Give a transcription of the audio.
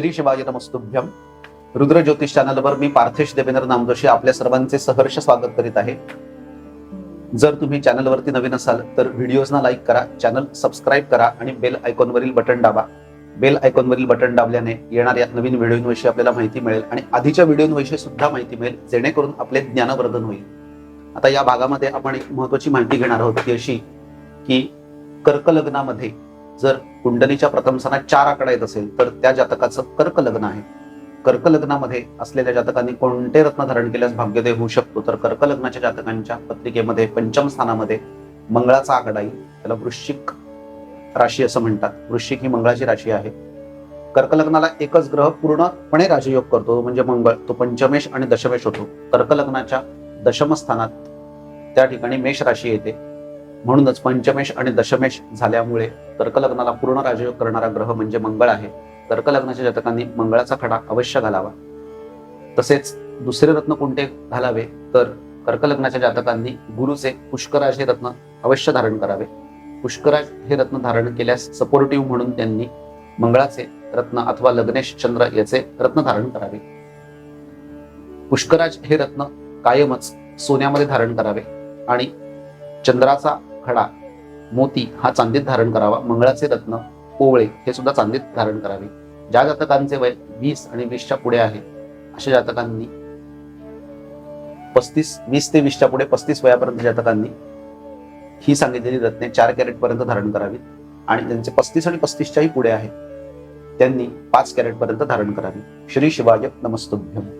श्री शिवाय नमस्तुभ्यम रुद्र ज्योतिष चॅनलवर मी पार्थेश देवेंद्र नामजोशी आपल्या सर्वांचे सहर्ष स्वागत करीत आहे. जर तुम्ही चॅनलवरती नवीन असाल तर व्हिडिओजना लाईक करा चॅनल सबस्क्राईब करा आणि बेल आयकॉनवरील बटन दाबा. बेल आयकॉनवरील बटन दाबल्याने येणाऱ्या नवीन व्हिडिओंविषयी आपल्याला माहिती मिळेल आणि आधीच्या व्हिडिओंविषयी सुद्धा माहिती मिळेल जेणेकरून आपले ज्ञानवर्धन होईल. आता या भागामध्ये आपण एक महत्वाची माहिती घेणार आहोत ती अशी की कर्कलग्नामध्ये जर कुंडलीच्या प्रथम स्थानात चार आकडा येत असेल तर त्या जातकाचं कर्क लग्न आहे. कर्क लग्नामध्ये असलेल्या जातकांनी कोणते रत्न धारण केल्यास भाग्योदय होऊ शकतो? तर कर्क लग्नाच्या जातकांच्या पत्रिकेमध्ये पंचम स्थानामध्ये मंगळाचा आकडा येईल त्याला वृश्चिक राशी असं म्हणतात. वृश्चिक ही मंगळाची राशी आहे. कर्कलग्नाला एकच ग्रह पूर्णपणे राजयोग करतो म्हणजे मंगळ. तो पंचमेश आणि दशमेश होतो. कर्कलग्नाच्या दशमस्थानात त्या ठिकाणी मेष राशी येते. म्हणूनच पंचमेश आणि दशमेश झाल्यामुळे कर्कलग्नाला पूर्ण राजयोग करणारा ग्रह म्हणजे मंगळ आहे. तर्कलग्नाच्या जातकांनी मंगळाचा खडा अवश्य घालावा. तसेच दुसरे रत्न कोणते घालावे? तर कर्कलग्नाच्या जातकांनी गुरुचे पुष्कराज हे रत्न अवश्य धारण करावे. पुष्कराज हे रत्न धारण केल्यास सपोर्टिव्ह म्हणून त्यांनी मंगळाचे रत्न अथवा लग्नेश चंद्र याचे रत्न धारण करावे. पुष्कराज हे रत्न कायमच सोन्यामध्ये धारण करावे आणि चंद्राचा खडा मोती हा चांदीत धारण करावा मंगळाचे रत्न कोवळे हे सुद्धा चांदीत धारण करावे. ज्या जातकांचे वय वीस आणि वीसच्या पुढे आहे अशा जातकांनी पस्तीस वीस ते वीसच्या पुढे पस्तीस वयापर्यंत जातकांनी ही सांगितलेली रत्ने चार कॅरेटपर्यंत धारण करावीत आणि त्यांचे पस्तीस आणि पस्तीसच्याही पुढे आहे त्यांनी पाच कॅरेटपर्यंत धारण करावी. श्री शिवाय नमस्तुभ्यम.